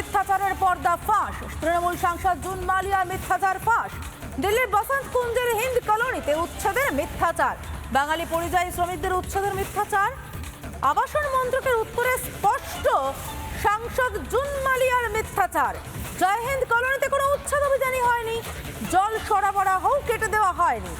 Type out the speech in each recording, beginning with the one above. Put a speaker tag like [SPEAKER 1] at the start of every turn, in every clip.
[SPEAKER 1] মিথ্যাচারের পর্দা ফাঁস। তৃণমূল সাংসদ জুন মালিয়া মিথ্যাচার ফাঁস। দিল্লির বসন্ত কুঞ্জের হিন্দ কলোনিতে উচ্ছেদের মিথ্যাচার। বাঙালি পরিযায়ী শ্রমিকদের উচ্ছেদের মিথ্যাচার। আবাসন মন্ত্রকের উত্তরে স্পষ্ট, সাংসদ জুন মালিয়ার মিথ্যাচার। জয় হিন্দ কলোনিতে কোনো উচ্ছেদ অভিযানই হয়নি। জল সরবরাহও কেটে দেওয়া হয়নি।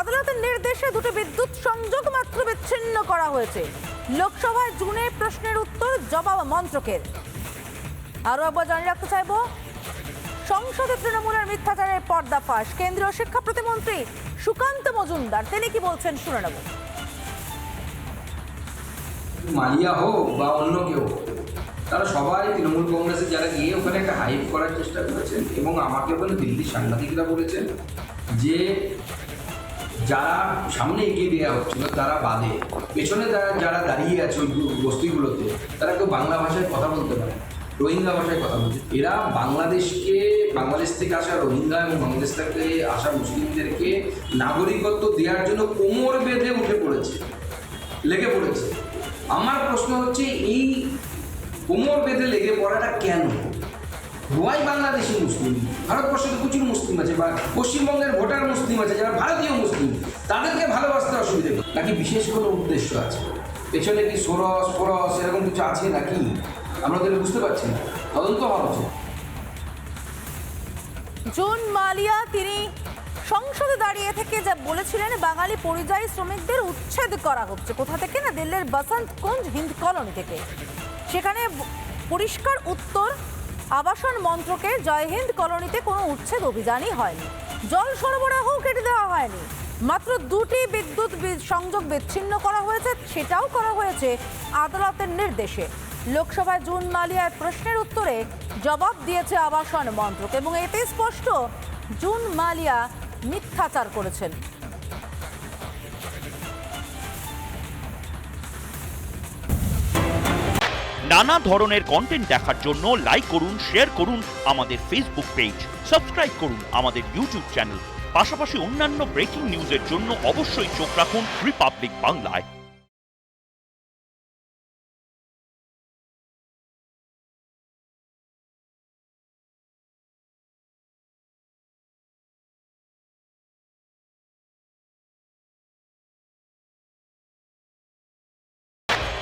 [SPEAKER 1] আদালতের নির্দেশে দুটো বিদ্যুৎ সংযোগ মাত্র বিচ্ছিন্ন করা হয়েছে। লোকসভায় জুনে প্রশ্নের উত্তর জবাব মন্ত্রকের। আরও একবার জানিয়ে রাখতে চাইব, সংসদে তৃণমূলের মিথ্যাচারের পর্দাফাঁস কেন্দ্রীয় শিক্ষা প্রতিমন্ত্রী সুকান্ত মজুমদার, তিনি কি বলছেন শুনে নেব।
[SPEAKER 2] মালিয়া হোক বা অন্য কেউ তারা সবাই তৃণমূল কংগ্রেসে যারা গিয়ে ওখানে একটা হাইপ করার চেষ্টা করেছেন এবং আমাকে ওখানে দিল্লির সাংবাদিকরা বলেছেন যে যারা সামনে এগিয়ে দেওয়া হচ্ছিল, তারা বাদে। পেছনে যারা যারা দাঁড়িয়ে আছে ওই বস্তিগুলোতে, তারা কেউ বাংলা ভাষায় কথা বলতে পারে। রোহিঙ্গা ভাষায় কথা বলছে। এরা বাংলাদেশকে, বাংলাদেশ থেকে আসা রোহিঙ্গা এবং বাংলাদেশ থেকে আসা মুসলিমদেরকে নাগরিকত্ব দেওয়ার জন্য কোমর বেঁধে উঠে পড়েছে, লেগে পড়েছে। আমার প্রশ্ন হচ্ছে, এই কোমর বেঁধে লেগে পড়াটা কেন? হোয়াই বাংলাদেশি মুসলিম, ভারতবর্ষে তো প্রচুর মুসলিম আছে বা পশ্চিমবঙ্গের ভোটার মুসলিম আছে, যারা ভারতীয় মুসলিম, তাদেরকে ভালোবাসতে অসুবিধে নাকি বিশেষ কোনো উদ্দেশ্য আছে? পেছনে কি সোরস ফরস এরকম কিছু আছে নাকি? আমরা তো বুঝতে পারছি না। তদন্ত হওয়া
[SPEAKER 1] জুন মালিয়া তিনি সংসদে দাঁড়িয়ে থেকে যা বলেছিলেন, বাঙালি পরিযায়ী শ্রমিকদের উচ্ছেদ করা হচ্ছে। কোথা থেকে না? দিল্লির বসন্ত কুঞ্জ হিন্দ কলোনি থেকে। সেখানে পরিষ্কার উত্তর আবাসন মন্ত্রকের জয় হিন্দ কলোনিতে কোনো উচ্ছেদ অভিযানই হয়নি। জল সরবরাহও কেটে দেওয়া হয়নি। মাত্র দুটি বিদ্যুৎ সংযোগ বিচ্ছিন্ন করা হয়েছে, সেটাও করা হয়েছে আদালতের নির্দেশে। লোকসভায় জুন মালিয়ার প্রশ্নের উত্তরে জবাব দিয়েছে আবাসন মন্ত্রক এবং এতে স্পষ্ট, জুন মালিয়া মিথ্যাচার করেছেন।
[SPEAKER 3] নানা ধরনের কন্টেন্ট দেখার জন্য লাইক করুন শেয়ার করুন আমাদের ফেসবুক পেজ সাবস্ক্রাইব করুন আমাদের ইউটিউব চ্যানেল পাশাপাশি অন্যান্য ব্রেকিং নিউজের জন্য অবশ্যই চোখ রাখুন রিপাবলিক বাংলায়